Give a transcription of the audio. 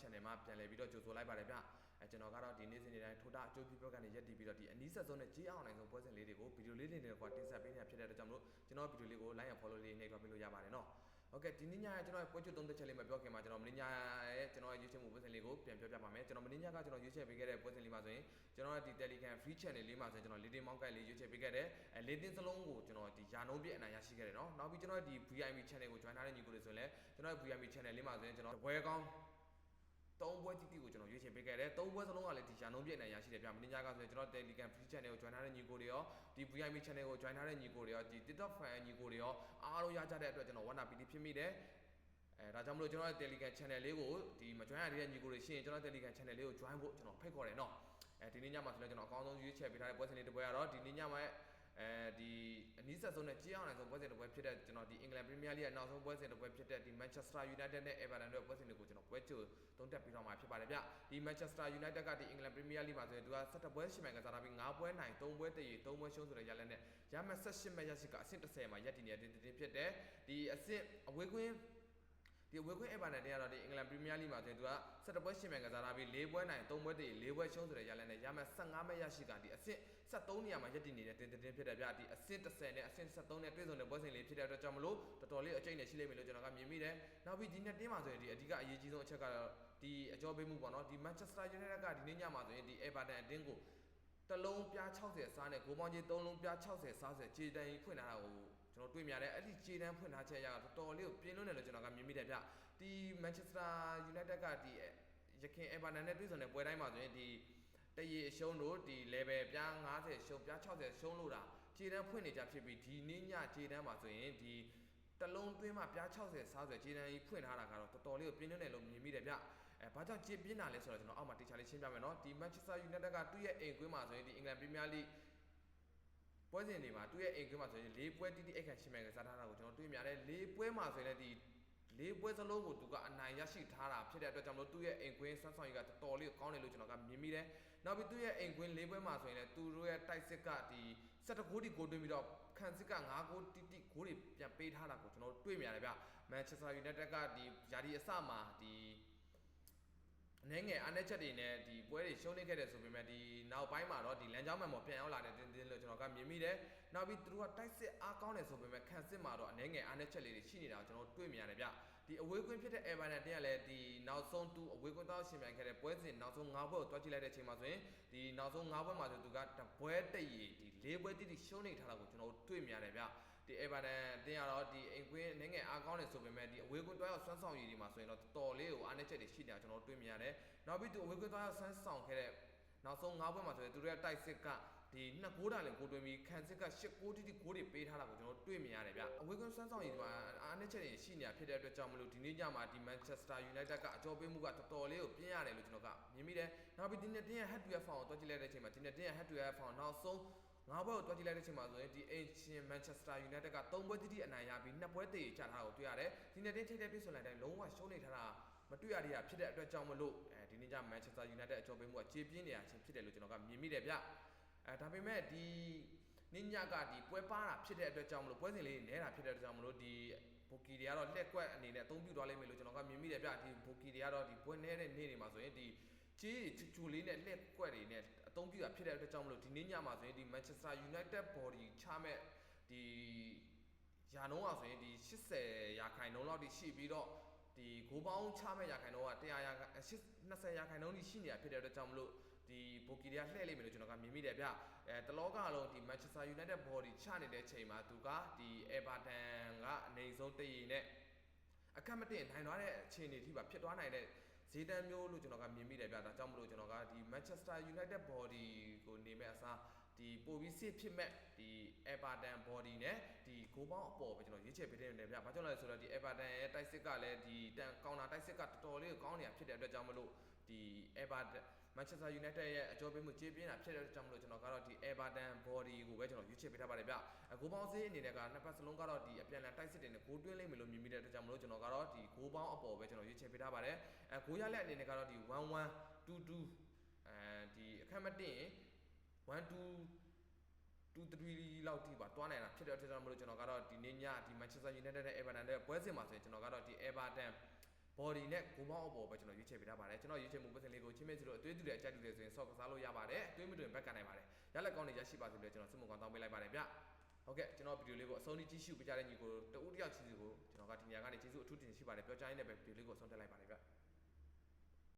channel မှာပြန်လည်ပြီးတော့ကြိုဆိုလိုက်ပါတယ်ဗျအဲကျွန်တော်ကတော့ဒီနေ့စဉ်နေ့တိုင်းထိုတာအကျိုးပြုဘက်ကနေရက်တည်ပြီးတော့ဒီအနည်းဆက်ဆုံးနဲ့ကြီးအောင်နိုင်ဆုံးပွဲစဉ်လေးတွေကိုဗီဒီယိုလေးတွေနဲ့ကွာတင်ဆက်ပေးနေတာဖြစ်တဲ့အတွက်ကြောင့်မလို့ကျွန်တော်ဗီဒီယိုလေးကို like and follow လေးနှိပ်ထားပေးလို့ရပါတယ်နော်ဟုတ်ကဲ့ဒီနေ့ညရဲ့ကျွန်တော်ရဲ့ပွဲချုပ်သုံးသက်ချက်လေးမပြောခင်မှာကျွန်တော်မင်းညရဲ့ကျွန်တော်ရဲ့ရွေးချယ်မှုပွဲစဉ်လေးကိုပြန်ပြောပြပါမယ်ကျွန်တော်မင်းညကကျွန်တော်ရွေးချယ်ပေးခဲ့တဲ့ပွဲစဉ်လေးပါဆိုရင်ကျွန်တော်ရဲ့ဒီ Telegram free channel လေးမှာဆိုရင်ကျွန်တော်လေးတင်မောင်းကိုက်လေးရွေးချယ်ပေးခဲ့တဲ့အဲလေးတင်စလုံးကိုကျွန်တော်ဒီယာနှုံးပြည့်အနိုင်ရရှိခဲ့တယ်နော်နောက်ပြီးကျွန်တော်ရဲ့ဒီ VIP channel ကို join ထားတဲ့ညီကိုတွေဆိုရင်လည်းကျွန်တော်ရဲ့ VIP channel လေးမှာဆိုရင်ကျွန်တော်ဝယ်ကောင်း သုံးပွဲတိတိကိုကျွန်တော်ရွေးချယ်ပေးခဲ့တယ်သုံးပွဲစလုံးကလည်းဒီရန်လုံးပြည့်နိုင်ရရှိတယ်ဗျမင်းညာကဆိုရင်ကျွန်တော် Telegram free channel ကို join ထားတဲ့ညီကိုတွေရောဒီ VIP channel ကို join ထားတဲ့ညီကိုတွေရောဒီ TikTok fan ညီကိုတွေရောအားလုံးရကြတဲ့အတွက်ကျွန်တော်ဝမ်းသာပီတိဖြစ်မိတယ်အဲဒါကြောင့်မလို့ကျွန်တော်ရဲ့ Telegram channel လေးကိုဒီမ join ရတဲ့ညီကိုတွေရှိရင်ကျွန်တော် Telegram channel လေးကို join ဖို့ကျွန်တော်ဖိတ်ခေါ်တယ်နော်အဲဒီနေ့ညမှာဆိုလည်းကျွန်တော်အကောင်းဆုံးရွေးချယ်ပေးထားတဲ့ပွဲစဉ်လေးတစ်ပွဲကတော့ဒီနေ့ညမှာ အဲဒီအနည်းဆက်ဆုံးနဲ့ကြီးအောင်နိုင်ဆုံးပွဲစဉ်တစ်ပွဲဖြစ်တဲ့ကျွန်တော်ဒီအင်္ဂလန်ပရီးမီးယားလိရဲ့နောက်ဆုံးပွဲစဉ်တစ်ပွဲဖြစ်တဲ့ဒီ Manchester United နဲ့ Everton တို့ပွဲစဉ်တွေကိုကျွန်တော်ပွဲချုပ်သုံးတက်ပြီးတော့မှာဖြစ်ပါတယ်ဗျဒီ Manchester United ကဒီအင်္ဂလန်ပရီးမီးယားလိမှာဆိုရင်သူက17ပွဲရှိမှန်ကစားထားပြီး9ပွဲနိုင်3ပွဲတည်3ပွဲရှုံးဆိုတဲ့ရလနဲ့ရမှတ်18မှတ်ရရှိကအဆင့်30မှာရပ်တည်နေတဲ့တင်တင်ဖြစ်တဲ့ဒီအဆင့်အဝေးကွင်း ဒီဝေခွင့်အပါနဲ့တည်းကတော့ဒီအင်္ဂလန်ပရီးမီးယားလိမှာဆိုရင်သူက17ပွဲရှင်မြန်ကစားထားပြီး4ပွဲနိုင်3ပွဲတည်4ပွဲရှုံးဆိုတဲ့ရလနဲ့ရမှတ်15မှတ်ရရှိကဒီအဆင့်73နေရာမှာရပ်တည်နေတဲ့တင်တင်ဖြစ်တဲ့ဗျဒီအဆင့်30နဲ့အဆင့်73နဲ့ပြည်စုံတဲ့ပွဲစဉ်လေးဖြစ်တဲ့အတွက်ကြောင့်မလို့တော်တော်လေးအကျိတ်နဲ့ရှိလိမ့်မယ်လို့ကျွန်တော်ကမြင်မိတယ်နောက်ပြီးဒီနှစ်တင်းမှာဆိုရင်ဒီအဓိကအရေးကြီးဆုံးအချက်ကတော့ဒီအကြောပေးမှုပေါ့နော်ဒီ Manchester United ကဒီနေ့ညမှာဆိုရင်ဒီ Everton အတင်းကို တလုံးပြား60စားနဲ့ဂိုးပေါင်းကြီး3လုံးပြား60စားဆိုခြေတန်းကြီးဖွင့်လာတာကိုကျွန်တော်တွေ့မြတယ်အဲ့ဒီခြေတန်းဖွင့်ထားချက်ရတော်တော်လေးကိုပြင်းလွန်းတယ်လို့ကျွန်တော်ကမြင်မိတယ်ဗျဒီ Manchester United ကဒီရခင် Everton နဲ့တွေ့ဆုံတဲ့ပွဲတိုင်းမှာဆိုရင်ဒီတရေအရှုံးတို့ဒီ level ပြား90ရှုံးပြား60ရှုံးလို့တာခြေတန်းဖွင့်နေကြဖြစ်ပြီးဒီနေ့ညခြေတန်းမှာဆိုရင်ဒီတလုံးသွင်းမှာပြား60စားဆွဲခြေတန်းကြီးဖွင့်ထားတာကတော့တော်တော်လေးကိုပြင်းလွန်းတယ်လို့မြင်မိတယ်ဗျ အဲဘာကြောင့်ကြည်ပြင်းတာလဲဆိုတော့ကျွန်တော်အောက်မှာတေချာလေးရှင်းပြမယ်နော်ဒီ Manchester United ကသူ့ရဲ့အိမ်ကွင်းမှာဆိုရင်ဒီ England Premier League ပွဲစဉ်တွေမှာသူ့ရဲ့အိမ်ကွင်းမှာဆိုရင်၄ပွဲတိတိအိတ်ခံရှင်းမယ်ကစားထားတာကိုကျွန်တော်တွေ့မြတယ်၄ပွဲမှာဆိုရင်လည်းဒီလေးပွဲစလုံးကိုသူကအနိုင်ရရှိထားတာဖြစ်တဲ့အတွက်ကြောင့်မလို့သူ့ရဲ့အိမ်ကွင်းဆွမ်းဆောင်ရည်ကတော်တော်လေးကောင်းတယ်လို့ကျွန်တော်ကမြင်မိတယ်။နောက်ပြီးသူ့ရဲ့အိမ်ကွင်းလေးပွဲမှာဆိုရင်လည်းသူတို့ရဲ့တိုက်စစ်ကဒီ7ဂိုးတီဂိုးတွင်းပြီးတော့ခံစစ်က9ဂိုးတိတိဂိုးတွေပြန်ပေးထားတာကိုကျွန်တော်တွေ့မြရတယ်ဗျ။ Manchester United ကဒီယာဒီအစမှာဒီ အနေငယ်အားနည်းချက်တွေနဲ့ဒီပွဲတွေရှုံးနေခဲ့တယ်ဆိုပေမဲ့ဒီနောက်ပိုင်းမှာတော့ဒီလမ်းကြောင်းမှန်ပေါ်ပြန်ရောက်လာတဲ့တင်းတင်းလို့ကျွန်တော်ကမြင်မိတယ်။နောက်ပြီးသူတို့ကတိုက်စစ်အားကောင်းတယ်ဆိုပေမဲ့ခံစစ်မှာတော့အနေငယ်အားနည်းချက်လေးတွေရှိနေတာကိုကျွန်တော်တွေ့မြင်ရတယ်ဗျ။ဒီအဝေးကွင်းဖြစ်တဲ့ Everton တင်းကလည်းဒီနောက်ဆုံးသူအဝေးကွင်းတောက်ရှင်မြန်ခဲ့တဲ့ပွဲစဉ်နောက်ဆုံး၅ပွဲကိုတွားကြည့်လိုက်တဲ့အချိန်မှာဆိုရင်ဒီနောက်ဆုံး၅ပွဲမှာဆိုသူကတပွဲတည်ရည်ဒီ၄ပွဲတိတိရှုံးနေထားတာကိုကျွန်တော်တွေ့မြင်ရတယ်ဗျ။ ဒီ Everton တင်းကတော့ဒီအိမ်ကွင်းအနေငယ်အားကောင်းတယ်ဆိုပေမဲ့ဒီအဝေးကွင်းတွားရောက်ဆွမ်းဆောင်ရည်ဒီမှာဆိုရင်တော့တော်တော်လေးကိုအားနည်းချက်တွေရှိနေတာကျွန်တော်တွေ့မြင်ရတယ်။နောက်ပြီးသူအဝေးကွင်းတွားရောက်ဆွမ်းဆောင်ခဲ့တဲ့နောက်ဆုံး၅ပွဲမှာဆိုရင်သူတို့ရဲ့တိုက်စစ်ကဒီနှစ်ဂိုးတာလည်းကိုတွင်ပြီးခံစစ်က၈ဂိုးတိတိဂိုးတွေပေးထားတာကိုကျွန်တော်တွေ့မြင်ရတယ်ဗျအဝေးကွင်းဆွမ်းဆောင်ရည်ဒီမှာအားနည်းချက်တွေရှိနေတာဖြစ်တဲ့အတွက်ကြောင့်မလို့ဒီနေ့ညမှာဒီ Manchester United ကအကြောပေးမှုကတော်တော်လေးကိုပြင်းရတယ်လို့ကျွန်တော်ကမြင်မိတယ်နောက်ပြီးဒီနေ့တင်းရဲ့ head to head form ကိုတွက်ကြည့်လိုက်တဲ့အချိန်မှာဒီနေ့တင်းရဲ့ head to head form နောက်ဆုံး ငါးဘွဲကိုတွက်ကြည့်လိုက်တဲ့အချိန်မှာဆိုရင်ဒီ Ancient Manchester United က၃ဘွဲတိတိအနိုင်ရပြီးနှစ်ဘွဲတည်ချထားတာကိုတွေ့ရတယ်ဒီနေ့တင်းထိပ်တဲ့ပြည့်စုံလိုက်တိုင်းလုံးဝရှုံးနေထားတာမတွေ့ရသေးတာဖြစ်တဲ့အတွက်ကြောင့်မလို့အဲဒီနေ့ကျ Manchester United အကြောပေးမှုကခြေပြင်းနေရချင်းဖြစ်တယ်လို့ကျွန်တော်ကမြင်မိတယ်ဗျအဲဒါပေမဲ့ဒီနင်းညကဒီပွဲပါတာဖြစ်တဲ့အတွက်ကြောင့်မလို့ပွဲစဉ်လေးနဲတာဖြစ်တဲ့အတွက်ကြောင့်မလို့ဒီဘိုကီတွေကတော့လက်ကွက်အနေနဲ့အသုံးပြုသွားလိမ့်မယ်လို့ကျွန်တော်ကမြင်မိတယ်ဗျဒီဘိုကီတွေကတော့ဒီပွဲနဲတဲ့နေ့တွေမှာဆိုရင်ဒီ ကြေးချူချူလေးနဲ့လက်ကွက်တွေနဲ့အသုံးပြုတာဖြစ်တဲ့အတွက်ကြောင့်မလို့ဒီနေ့ညမှာဆိုရင်ဒီ Manchester United body ချမဲ့ဒီယာနှုံးอ่ะဆိုရင်ဒီ80ရာခိုင်နှုန်းလောက်ထိရှိပြီးတော့ဒီဂိုးပေါင်းချမဲ့ရာခိုင်နှုန်းက100ရာ20ရာခိုင်နှုန်းထိရှိနေတာဖြစ်တဲ့အတွက်ကြောင့်မလို့ဒီဘိုကီရီယာလှည့်လိမ့်မယ်လို့ကျွန်တော်ကမြင်မိတယ်ဗျအဲတလောကလုံးဒီ Manchester United body ချနေတဲ့ချိန်မှာသူကဒီ Everton ကအနေဆုံးတည်ရည်နဲ့အခက်မတင်နိုင်သွားတဲ့အခြေအနေထိပါဖြစ်သွားနိုင်တဲ့ ဈေးတန်းမျိုးလို့ကျွန်တော်ကမြင်မိတယ်ဗျဒါကြောင့်မလို့ကျွန်တော်ကဒီ Manchester United body ကိုနေမဲ့အစား ဒီပိုပြီးစစ်ဖြစ်မဲ့ဒီ Everton body နဲ့ဒီဂိုးပေါင်းအပေါ်ပဲကျွန်တော်ရွေးချယ်ပေးတယ်ဗျဘာကြောင့်လဲဆိုတော့ဒီ Everton ရဲ့တိုက်စစ်ကလည်းဒီတန်ကောင်တာတိုက်စစ်ကတော်တော်လေးကောင်းနေတာဖြစ်တဲ့အတွက်ကြောင့်မလို့ဒီ Everton Manchester United ရဲ့အကြောပေးမှုကြေးပြင်းတာဖြစ်တဲ့အတွက်ကြောင့်မလို့ကျွန်တော်ကတော့ဒီ Everton body ကိုပဲကျွန်တော်ရွေးချယ်ပေးထားပါတယ်ဗျဂိုးပေါင်းစေးအနေနဲ့ကနှစ်ဖက်စလုံးကတော့ဒီအပြန်လန်တိုက်စစ်တွေနဲ့ဂိုးတွင်းလိမ့်မယ်လို့မြင်မိတဲ့အတွက်ကြောင့်မလို့ကျွန်တော်ကတော့ဒီဂိုးပေါင်းအပေါ်ပဲကျွန်တော်ရွေးချယ်ပေးထားပါတယ်အဲဂိုးရလက်အနေနဲ့ကတော့ဒီ1-1 2-2အဲဒီအခက်မတင် 1 2 2 3လောက်ထိပါတွားနိုင်တာဖြစ်တဲ့အတွက်ကြောင့်မလို့ကျွန်တော်ကတော့ဒီနေ့ညဒီ Manchester United နဲ့ Everton နဲ့ပွဲစဉ်မှာဆိုရင်ကျွန်တော်ကတော့ဒီ Everton body နဲ့ဂိုးမောင်းအပေါ်ပဲကျွန်တော်ရွေးချယ်ပေးထားပါတယ်ကျွန်တော်ရွေးချယ်မှုပွဲစဉ်လေးကိုချင်းမဲစီလို့အသွေးတူတဲ့အကြိုက်တူတယ်ဆိုရင်ဆော့ကစားလို့ရပါတယ်အသွေးမတူရင်ဘက်ကန်နိုင်ပါတယ်ရလက်ကောင်းတွေရရှိပါစေလို့ကျွန်တော်ဆုမွန်ကောင်းတောင်းပေးလိုက်ပါတယ်ဗျဟုတ်ကဲ့ကျွန်တော်ဗီဒီယိုလေးကိုအဆုံးထိကြည့်ရှုပေးကြတဲ့ညီကိုတဦးတစ်ယောက်ချင်းစီကိုကျွန်တော်ကဒီနေရာကနေကျေးဇူးအထူးတင်ရှိပါတယ်ပြောကြားရင်းနဲ့ပဲဗီဒီယိုလေးကိုအဆုံးတက်လိုက်ပါတယ်ဗျ